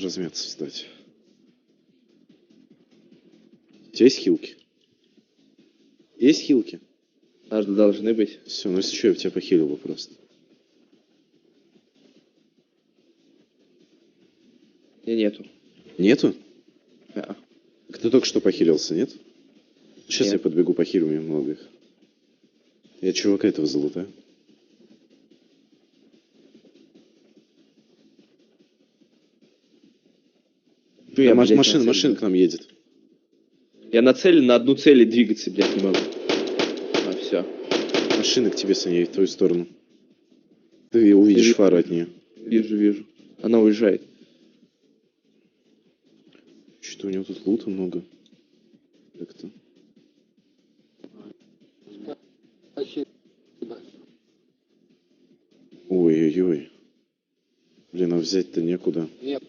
размяться встать. У тебя есть хилки? Есть хилки? Аж должны быть. Все, ну если что, я тебя похилил бы просто. Не, нету. Нету? А, Ты только что похилился, нет? Сейчас Нет. я подбегу похилю, у меня много их. Я чувака этого залутаю. Чё я, блядь, машина, нацелен? машина к нам едет. Я нацелен на одну цель и двигаться, блядь, не могу. А, все. Машина к тебе, Саня, в твою сторону. Ты увидишь Вижу. фару от нее. Вижу, вижу. Она уезжает. Что-то у него тут лута много. Как-то. Ой-ой-ой. Блин, а взять-то некуда. Нет,